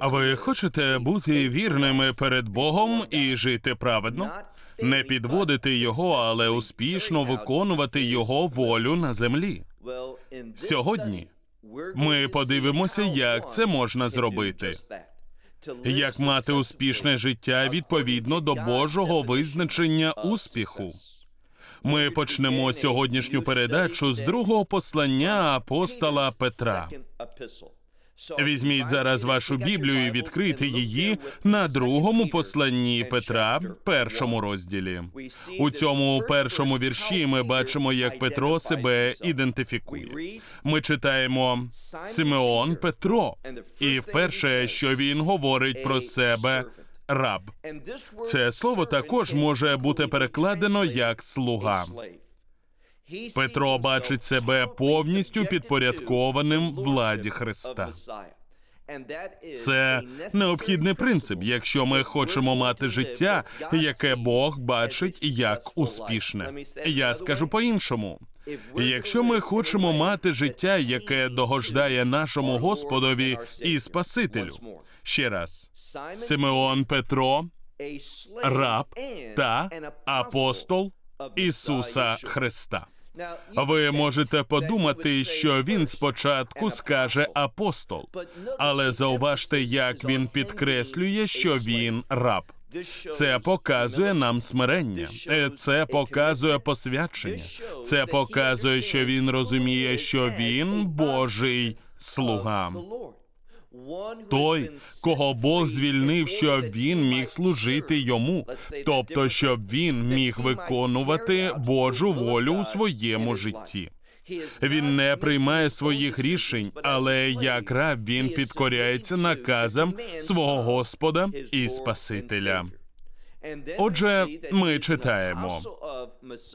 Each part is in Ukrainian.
А ви хочете бути вірними перед Богом і жити праведно? Не підводити його, але успішно виконувати його волю на землі. Сьогодні ми подивимося, як це можна зробити. Як мати успішне життя відповідно до Божого визначення успіху? Ми почнемо сьогоднішню передачу з другого послання апостола Петра. Візьміть зараз вашу Біблію і відкрийте її на другому посланні Петра, першому розділі. У цьому першому вірші ми бачимо, як Петро себе ідентифікує. Ми читаємо Симеон Петро, і вперше, що він говорить про себе раб. Це слово також може бути перекладено як слуга. Петро бачить себе повністю підпорядкованим владі Христа. Це необхідний принцип, якщо ми хочемо мати життя, яке Бог бачить як успішне. Я скажу по-іншому. Якщо ми хочемо мати життя, яке догождає нашому Господові і Спасителю, ще раз Симеон Петро, раб та апостол Ісуса Христа. Ви можете подумати, що він спочатку скаже апостол, але зауважте, як він підкреслює, що він раб. Це показує нам смирення, Е, це показує посвячення, це показує, що він розуміє, що він Божий слуга. Той, кого Бог звільнив, щоб він міг служити йому, тобто щоб він міг виконувати Божу волю у своєму житті. Він не приймає своїх рішень, але як раб він підкоряється наказам свого Господа і Спасителя. Отже, ми читаємо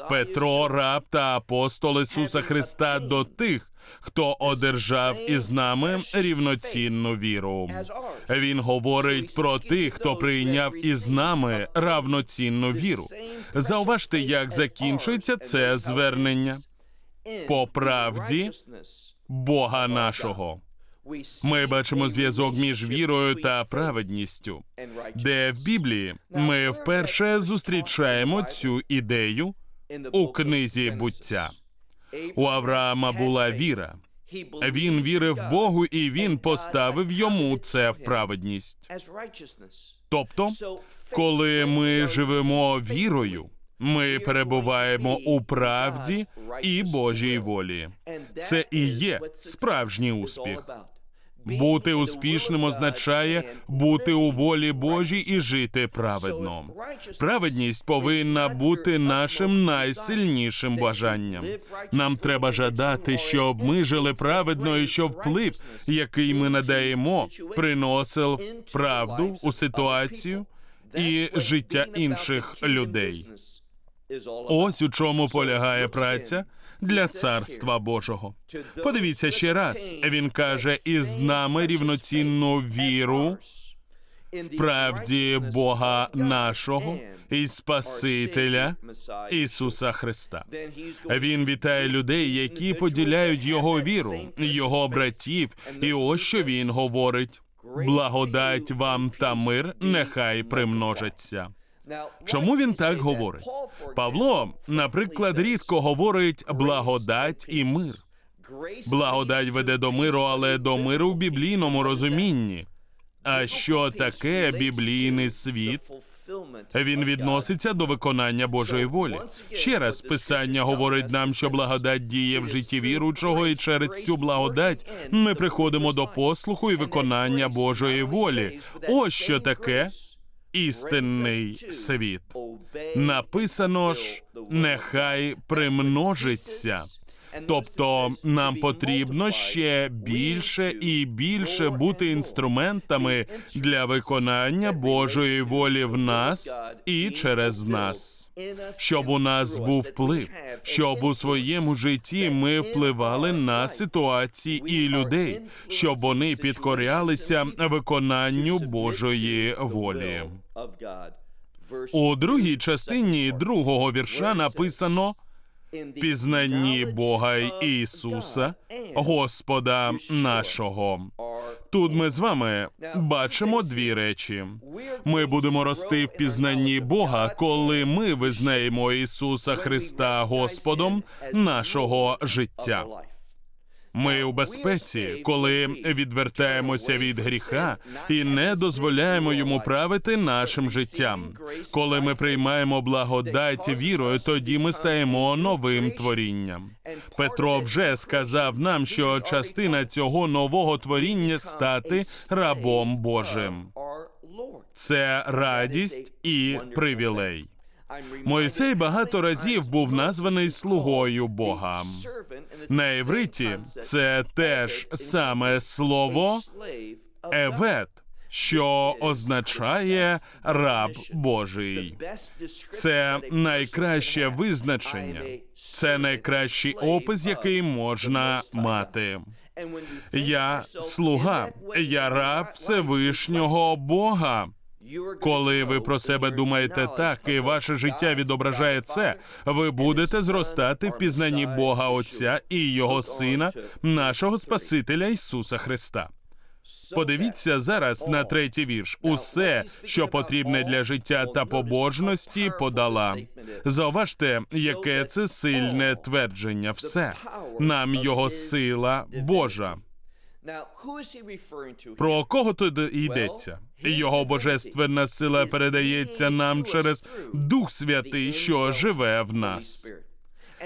Петро, раб та апостол Ісуса Христа до тих, хто одержав із нами рівноцінну віру. Він говорить про тих, хто прийняв із нами равноцінну віру. Зауважте, як закінчується це звернення по правді Бога нашого. Ми бачимо зв'язок між вірою та праведністю, де в Біблії ми вперше зустрічаємо цю ідею у книзі буття. У Авраама була віра. Він вірив Богу, і він поставив йому це в праведність. Тобто, коли ми живемо вірою, ми перебуваємо у правді і Божій волі. Це і є справжній успіх. Бути успішним означає бути у волі Божій і жити праведно. Праведність повинна бути нашим найсильнішим бажанням. Нам треба жадати, щоб ми жили праведно, і щоб вплив, який ми надаємо, приносив правду у ситуацію і життя інших людей. Ось у чому полягає праця для царства Божого. Подивіться ще раз. Він каже: із нами рівноцінну віру в правді Бога нашого і Спасителя Ісуса Христа. Він вітає людей, які поділяють його віру, його братів, і ось що він говорить: благодать вам та мир нехай примножаться. Чому він так говорить? Павло, наприклад, рідко говорить благодать і мир. Благодать веде до миру, але до миру в біблійному розумінні. А що таке біблійний світ? Він відноситься до виконання Божої волі. Ще раз писання говорить нам, що благодать діє в житті віручого, і через цю благодать ми приходимо до послуху і виконання Божої волі. Ось що таке істинний світ. Написано ж, нехай примножиться. Тобто нам потрібно ще більше і більше бути інструментами для виконання Божої волі в нас і через нас, щоб у нас був вплив, щоб у своєму житті ми впливали на ситуації і людей, щоб вони підкорялися виконанню Божої волі. У другій частині другого вірша написано пізнанні Бога Ісуса, Господа нашого. Тут ми з вами бачимо дві речі. Ми будемо рости в пізнанні Бога, коли ми визнаємо Ісуса Христа Господом нашого життя. Ми у безпеці, коли відвертаємося від гріха і не дозволяємо йому правити нашим життям. Коли ми приймаємо благодать вірою, тоді ми стаємо новим творінням. Петро вже сказав нам, що частина цього нового творіння стати рабом Божим. Це радість і привілей. Мойсей багато разів був названий слугою Бога. На івриті це теж саме слово евет, що означає раб Божий. Це найкраще визначення, це найкращий опис, який можна мати. Я слуга, я раб Всевишнього Бога. Коли ви про себе думаєте так, і ваше життя відображає це, ви будете зростати в пізнанні Бога Отця і Його Сина, нашого Спасителя Ісуса Христа. Подивіться зараз на третій вірш. Усе, що потрібне для життя та побожності, подала. Зауважте, яке це сильне твердження. Все нам його сила Божа. Про кого тут йдеться? Його божественна сила передається нам через Дух Святий, що живе в нас.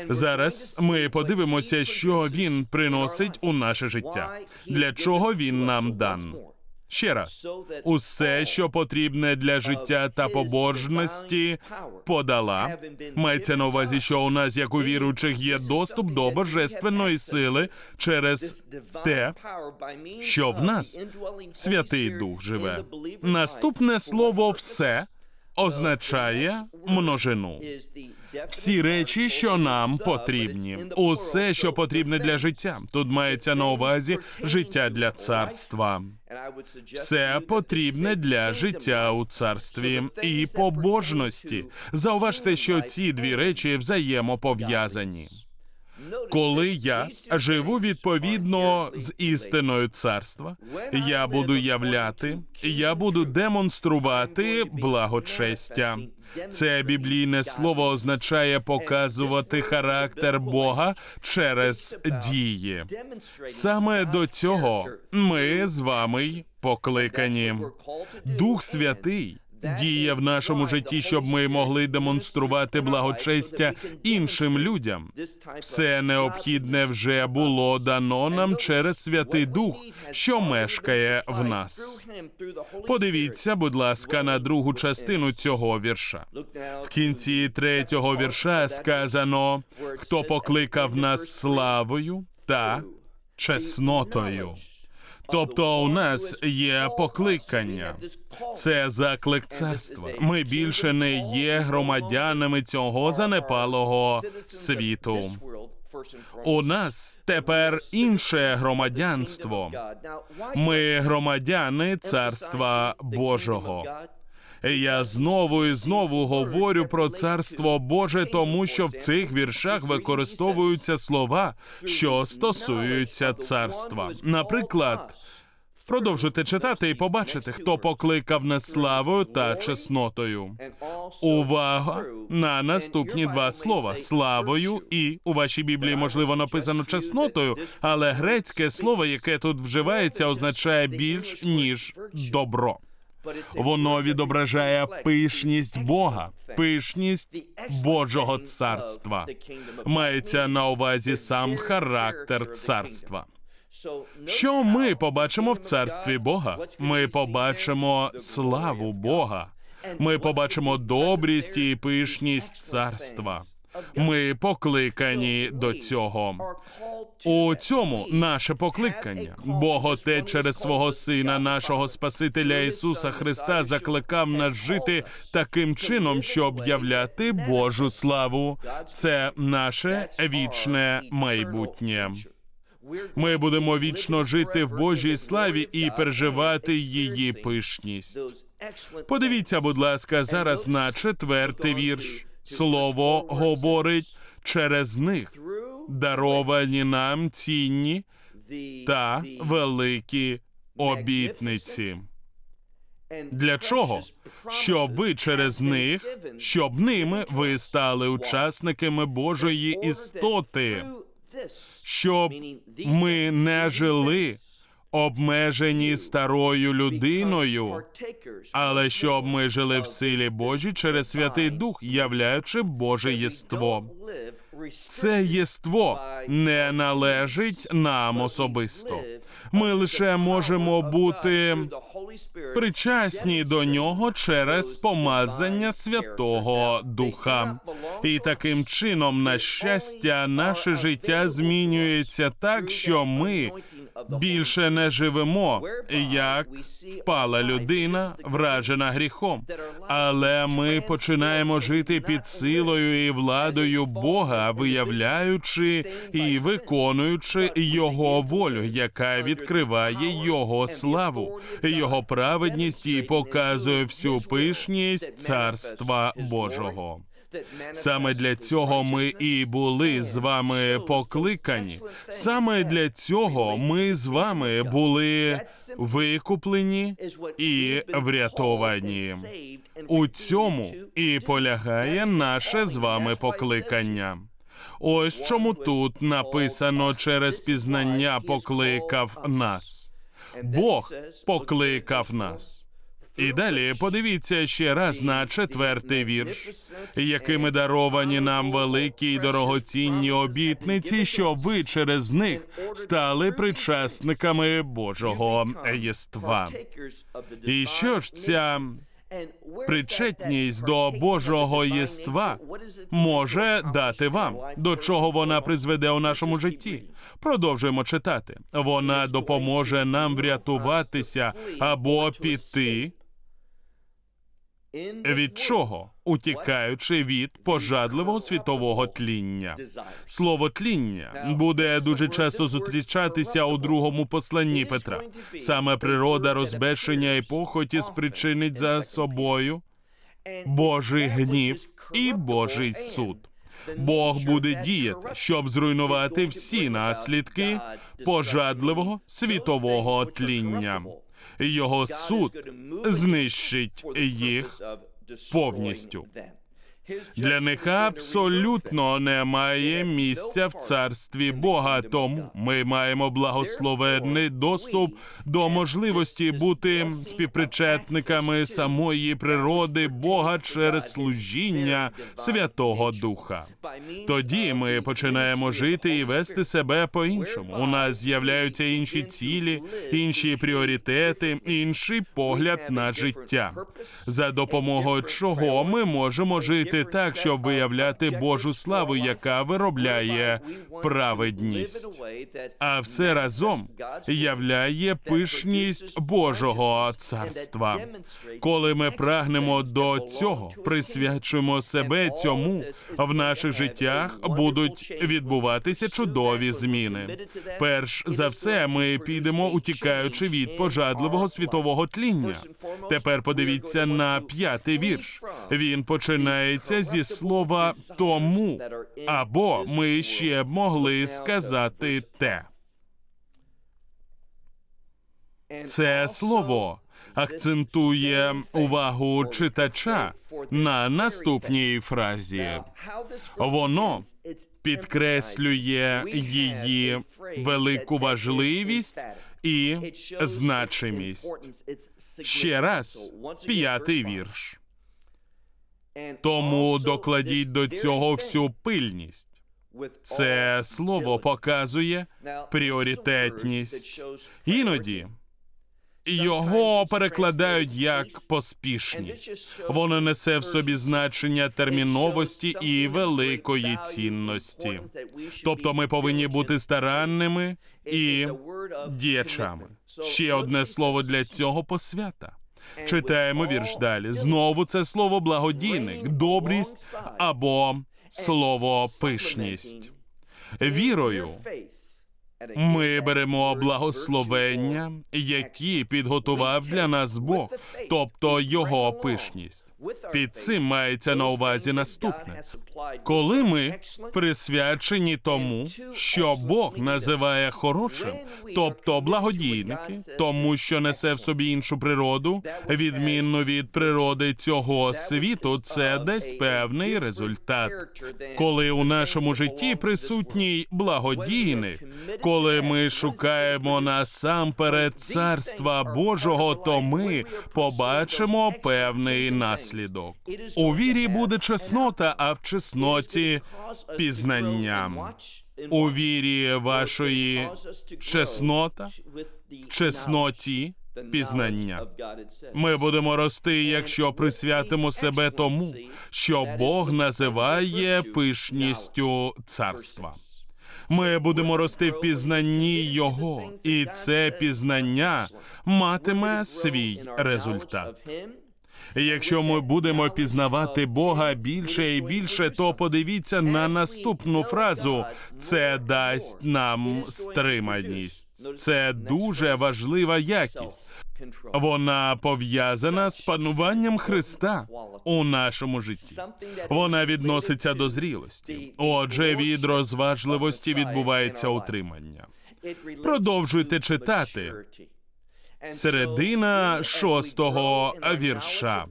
Зараз ми подивимося, що він приносить у наше життя. Для чого він нам дан? Ще раз, усе, що потрібне для життя та побожності, подала. Мається на увазі, що у нас, як у віруючих, є доступ до божественної сили через те, що в нас Святий Дух живе. Наступне слово все означає множину. Всі речі, що нам потрібні, усе, що потрібне для життя. Тут мається на увазі життя для царства. Все потрібне для життя у царстві і побожності. Зауважте, що ці дві речі взаємопов'язані. Коли я живу відповідно з істиною царства, я буду являти, я буду демонструвати благочестя. Це біблійне слово означає показувати характер Бога через дії. Саме до цього ми з вами покликані. Дух Святий діє в нашому житті, щоб ми могли демонструвати благочестя іншим людям. Все необхідне вже було дано нам через Святий Дух, що мешкає в нас. Подивіться, будь ласка, на другу частину цього вірша. В кінці третього вірша сказано: хто покликав нас славою та чеснотою. Тобто у нас є покликання, це заклик царства. Ми більше не є громадянами цього занепалого світу. У нас тепер інше громадянство. Ми громадяни царства Божого. Я знову і знову говорю про царство Боже, тому що в цих віршах використовуються слова, що стосуються царства. Наприклад, продовжуйте читати і побачите, хто покликав нас славою та чеснотою. Увага на наступні два слова славою і у вашій біблії можливо написано чеснотою, але грецьке слово, яке тут вживається, означає більш ніж добро. Воно відображає пишність Бога, пишність Божого царства. Мається на увазі сам характер царства. Що ми побачимо в царстві Бога? Ми побачимо славу Бога. Ми побачимо добрість і пишність царства. Ми покликані до цього. У цьому наше покликання. Бог Отець через свого Сина, нашого Спасителя Ісуса Христа, закликав нас жити таким чином, щоб являти Божу славу. Це наше вічне майбутнє. Ми будемо вічно жити в Божій славі і переживати її пишність. Подивіться, будь ласка, зараз на четвертий вірш. Слово говорить через них, даровані нам цінні та великі обітниці. Для чого? Щоб ви через них, щоб ними ви стали учасниками Божої істоти, щоб ми не жили обмежені старою людиною, але щоб ми жили в силі Божій через Святий Дух, являючи Боже єство. Це єство не належить нам особисто. Ми лише можемо бути причасні до нього через помазання Святого Духа. І таким чином, на щастя, наше життя змінюється так, що ми більше не живемо як впала людина, вражена гріхом. Але ми починаємо жити під силою і владою Бога, виявляючи і виконуючи Його волю, яка відкриває Його славу, Його праведність і показує всю пишність царства Божого. Саме для цього ми і були з вами покликані. Саме для цього ми з вами були викуплені і врятовані. У цьому і полягає наше з вами покликання. Ось чому тут написано через пізнання покликав нас. Бог покликав нас. І далі подивіться ще раз на четвертий вірш, якими даровані нам великі й дорогоцінні обітниці, щоб ви через них стали причасниками Божого єства. І що ж ця причетність до Божого єства може дати вам, до чого вона призведе у нашому житті. Продовжуємо читати. Вона допоможе нам врятуватися або піти. Від чого? Утікаючи від пожадливого світового тління. Слово тління буде дуже часто зустрічатися у другому посланні Петра. Саме природа розбещення і похоті спричинить за собою Божий гнів і Божий суд. Бог буде діяти, щоб зруйнувати всі наслідки пожадливого світового тління. Його суд знищить їх повністю. Для них абсолютно немає місця в царстві Бога. Тому ми маємо благословенний доступ до можливості бути співпричетниками самої природи Бога через служіння Святого Духа. Тоді ми починаємо жити і вести себе по-іншому. У нас з'являються інші цілі, інші пріоритети, інший погляд на життя, за допомогою чого ми можемо жити так, щоб виявляти Божу славу, яка виробляє праведність. А все разом являє пишність Божого царства. Коли ми прагнемо до цього, присвячуємо себе цьому, в наших життях будуть відбуватися чудові зміни. Перш за все, ми підемо утікаючи від пожадливого світового тління. Тепер подивіться на п'ятий вірш. Він починається зі слова тому, або ми ще б могли сказати те. Це слово акцентує увагу читача на наступній фразі. Воно підкреслює її велику важливість і значимість. Ще раз, п'ятий вірш. Тому докладіть до цього всю пильність. Це слово показує пріоритетність. Іноді Його перекладають як поспішність. Воно несе в собі значення терміновості і великої цінності. Тобто ми повинні бути старанними і діячами. Ще одне слово для цього посвята. Читаємо вірш далі. Знову це слово благодійник, добрість або слово пишність. Вірою ми беремо благословення, які підготував для нас Бог, тобто його пишність. Під цим мається на увазі наступне. Коли ми присвячені тому, що Бог називає хорошим, тобто благодійники, тому що несе в собі іншу природу, відмінну від природи цього світу, це дасть певний результат. Коли у нашому житті присутній благодійник, коли ми шукаємо насамперед царства Божого, то ми побачимо певний наслідок. У вірі буде чеснота, а в чесноті пізнання. У вірі вашої чеснота, в чесноті пізнання. Ми будемо рости, якщо присвятимо себе тому, що Бог називає пишністю царства. Ми будемо рости в пізнанні Його, і це пізнання матиме свій результат. Якщо ми будемо пізнавати Бога більше і більше, то подивіться на наступну фразу: це дасть нам стриманість. Це дуже важлива якість. Вона пов'язана з пануванням Христа у нашому житті. Вона відноситься до зрілості. Отже, від розважливості відбувається утримання. Продовжуйте читати. Середина шостого вірша.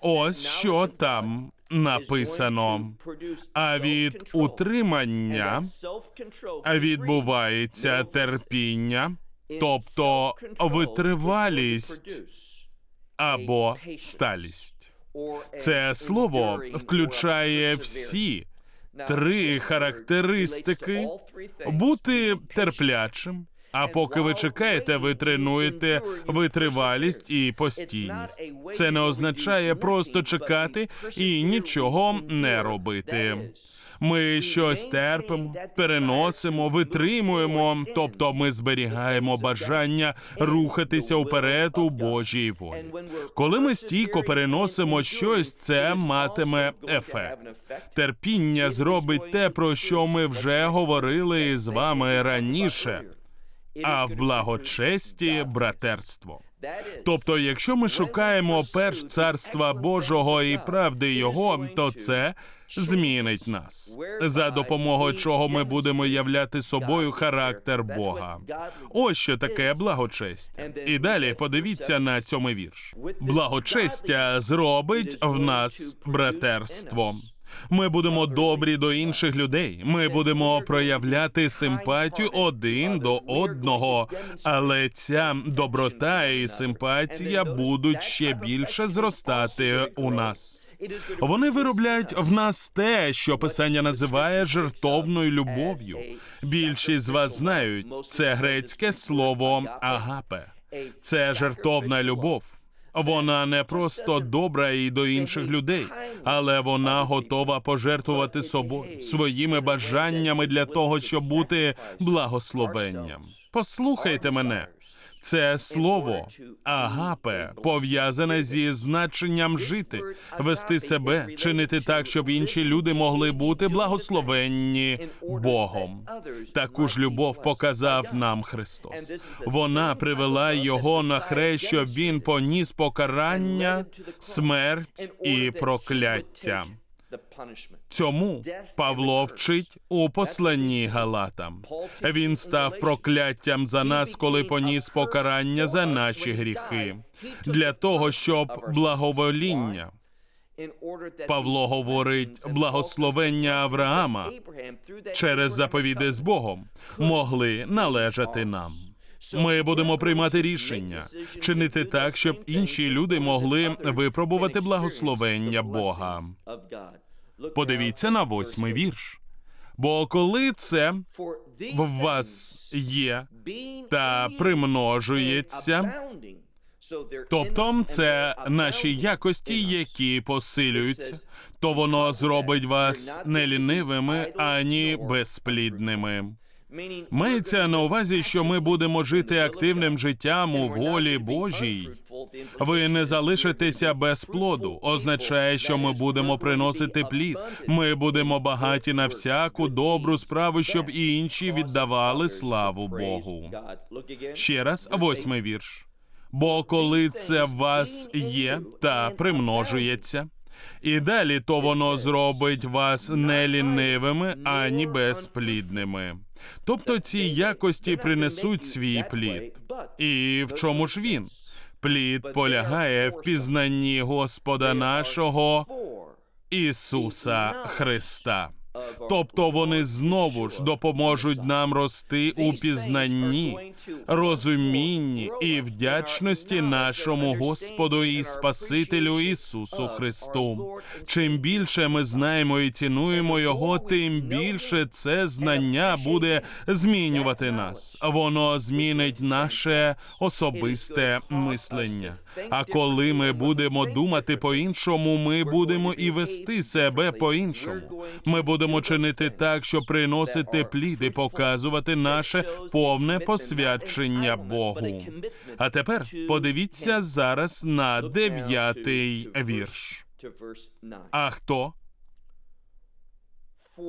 Ось що там написано. А від утримання відбувається терпіння, тобто витривалість або сталість. Це слово включає всі три характеристики бути терплячим. А поки ви чекаєте, ви тренуєте витривалість і постійність. Це не означає просто чекати і нічого не робити. Ми щось терпимо, переносимо, витримуємо, тобто ми зберігаємо бажання рухатися вперед у Божій волі. Коли ми стійко переносимо щось, це матиме ефект. Терпіння зробить те, про що ми вже говорили з вами раніше. А в благочесті братерство. Тобто, якщо ми шукаємо перш царства Божого і правди Його, то це змінить нас, за допомогою чого ми будемо являти собою характер Бога. Ось що таке благочестя. І далі подивіться на сьомий вірш. Благочестя зробить в нас братерство. Ми будемо добрі до інших людей. Ми будемо проявляти симпатію один до одного, але ця доброта і симпатія будуть ще більше зростати у нас. Вони виробляють в нас те, що писання називає жертовною любов'ю. Більшість з вас знають це грецьке слово агапе. Це жертовна любов. Вона не просто добра і до інших людей, але вона готова пожертвувати собою своїми бажаннями для того, щоб бути благословенням. Послухайте мене. Це слово агапе пов'язане зі значенням жити, вести себе, чинити так, щоб інші люди могли бути благословенні Богом. Таку ж любов показав нам Христос. Вона привела його на хрест, щоб він поніс покарання, смерть і прокляття. Цьому Павло вчить у посланні Галатам. Він став прокляттям за нас, коли поніс покарання за наші гріхи, для того, щоб благовоління. Павло говорить благословення Авраама. через заповіди з Богом могли належати нам. Ми будемо приймати рішення, чинити так, щоб інші люди могли випробувати благословення Бога. Подивіться на восьмий вірш. Бо коли це в вас є та примножується, Тобто, це наші якості, які посилюються, то воно зробить вас не лінивими ані безплідними. Мається на увазі, що ми будемо жити активним життям у волі Божій. Ви не залишитеся без плоду. Означає, що ми будемо приносити плід. Ми будемо багаті на всяку добру справу, щоб і інші віддавали славу Богу. Ще раз, восьмий вірш. Бо коли це в вас є та примножується, і далі то воно зробить вас не лінивими ані безплідними. Тобто ці якості принесуть свій плід. І в чому ж він? Плід полягає в пізнанні Господа нашого Ісуса Христа. Тобто вони знову ж допоможуть нам рости у пізнанні, розумінні і вдячності нашому Господу і Спасителю Ісусу Христу. Чим більше ми знаємо і цінуємо Його, тим більше це знання буде змінювати нас. Воно змінить наше особисте мислення. А коли ми будемо думати по-іншому, ми будемо і вести себе по-іншому. Ми будемо чинити так, щоб приносити плід і показувати наше повне посвячення Богу. А тепер подивіться зараз на дев'ятий вірш. А хто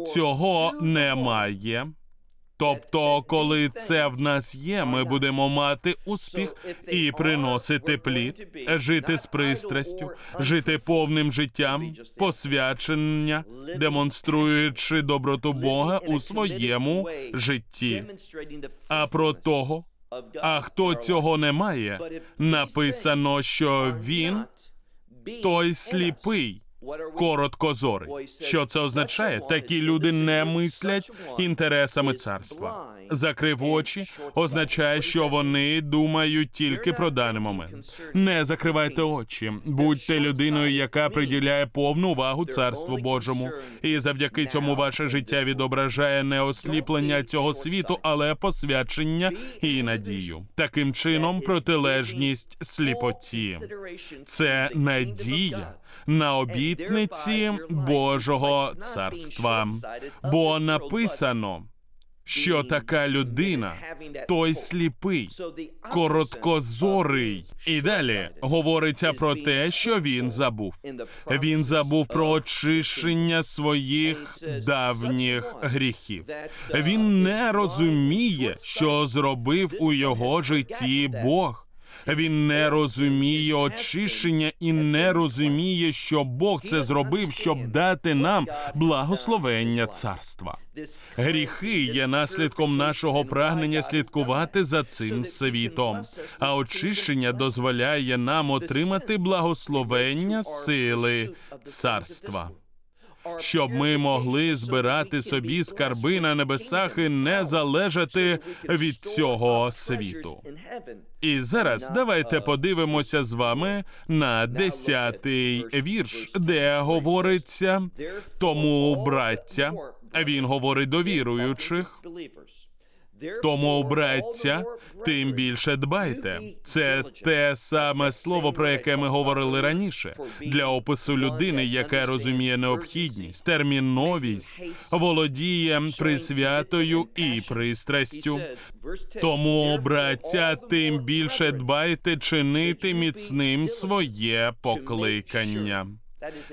цього не має? Тобто, коли це в нас є, ми будемо мати успіх і приносити плід, жити з пристрастю, жити повним життям, посвячення, демонструючи доброту Бога у своєму житті. А про того, а хто цього не має, написано, що він той сліпий. Короткозорий. Що це означає? Такі люди не мислять інтересами царства. Закрив очі означає, що вони думають тільки про даний момент. Не закривайте очі. Будьте людиною, яка приділяє повну увагу царству Божому. І завдяки цьому ваше життя відображає не осліплення цього світу, але посвячення і надію. Таким чином, протилежність сліпоті. Це надія на обітниці Божого царства. Бо написано, що така людина, той сліпий, короткозорий. І далі говориться про те, що він забув. Він забув про очищення своїх давніх гріхів. Він не розуміє, що зробив у його житті Бог. Він не розуміє очищення і не розуміє, що Бог це зробив, щоб дати нам благословення царства. Гріхи є наслідком нашого прагнення слідкувати за цим світом, а очищення дозволяє нам отримати благословення сили царства. Щоб ми могли збирати собі скарби на небесах і не залежати від цього світу. І зараз давайте подивимося з вами на десятий вірш, де говориться тому, браття, він говорить до віруючих. Тому, браття, тим більше дбайте. Це те саме слово, про яке ми говорили раніше, для опису людини, яка розуміє необхідність, терміновість, володіє присвятою і пристрастю. Тому, браття, тим більше дбайте чинити міцним своє покликання.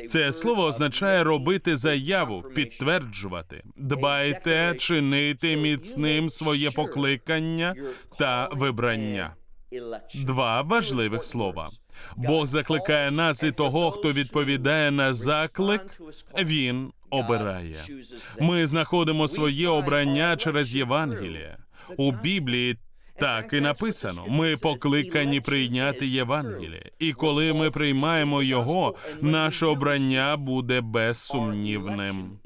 Це слово означає робити заяву, підтверджувати. Дбайте чинити міцним своє покликання та вибрання. Два важливих слова. Бог закликає нас і того, хто відповідає на заклик, він обирає. Ми знаходимо своє обрання через Євангеліє. У Біблії так і написано. Ми покликані прийняти Євангеліє. І коли ми приймаємо його, наше обрання буде безсумнівним.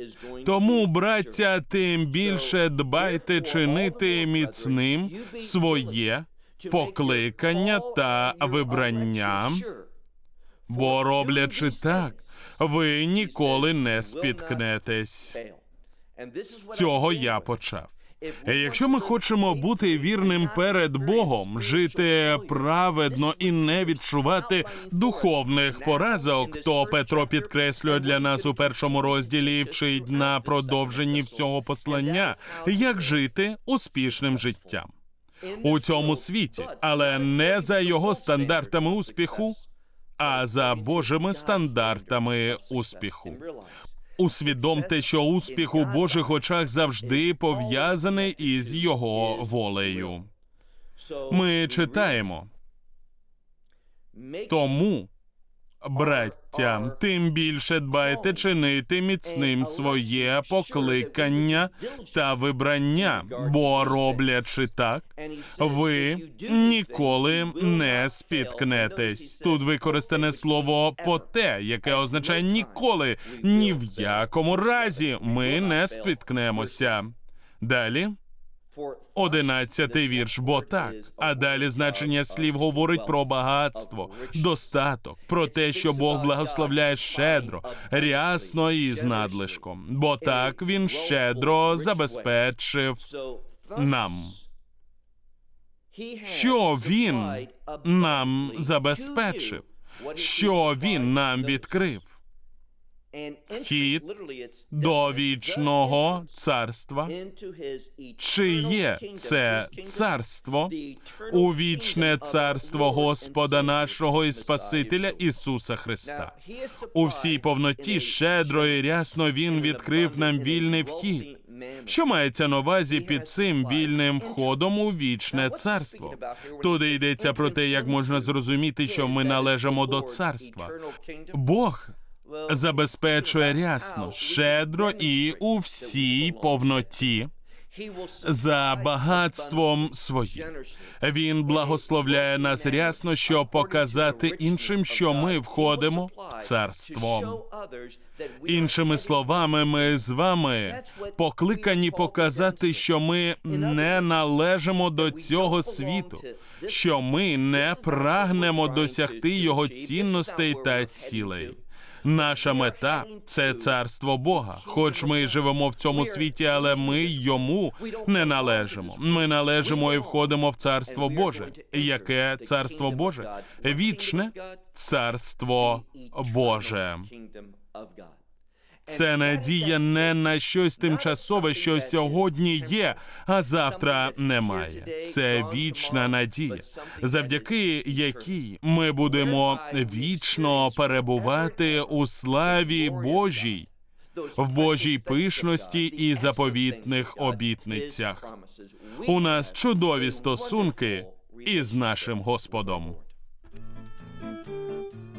Тому, браття, тим більше дбайте чинити міцним своє покликання та вибрання. Бо роблячи так, ви ніколи не спіткнетесь. Цього я почав. Якщо ми хочемо бути вірним перед Богом, жити праведно і не відчувати духовних поразок, то Петро підкреслює для нас у першому розділі вчить на продовженні всього послання, як жити успішним життям у цьому світі, але не за його стандартами успіху, а за Божими стандартами успіху. Усвідомте, що успіх у Божих очах завжди пов'язаний із його волею. Ми читаємо. Тому, браття, тим більше дбайте чинити міцним своє покликання та вибрання, бо роблячи так, ви ніколи не спіткнетесь. Тут використане слово поте, яке означає ніколи, ні в якому разі ми не спіткнемося. Далі. Одинадцятий вірш, бо так. А далі значення слів говорить про багатство, достаток, про те, що Бог благословляє щедро, рясно і з надлишком. Бо так він щедро забезпечив нам. Що він нам забезпечив, що він нам відкрив Вхід до вічного царства. Чи є це царство у вічне царство Господа нашого і Спасителя Ісуса Христа? У всій повноті щедро і рясно Він відкрив нам вільний вхід. Що мається на увазі під цим вільним входом у вічне царство? Туди йдеться про те, як можна зрозуміти, що ми належимо до царства. Бог забезпечує рясно, щедро і у всій повноті за багатством своїм. Він благословляє нас рясно, щоб показати іншим, що ми входимо в царство. Іншими словами, ми з вами покликані показати, що ми не належимо до цього світу, що ми не прагнемо досягти його цінностей та цілей. Наша мета це царство Бога. Хоч ми живемо в цьому світі, але ми йому не належимо. Ми належимо і входимо в царство Боже. Яке царство Боже? Вічне царство Боже. Це надія не на щось тимчасове, що сьогодні є, а завтра немає. Це вічна надія, завдяки якій ми будемо вічно перебувати у славі Божій, в Божій пишності і заповітних обітницях. У нас чудові стосунки із нашим Господом.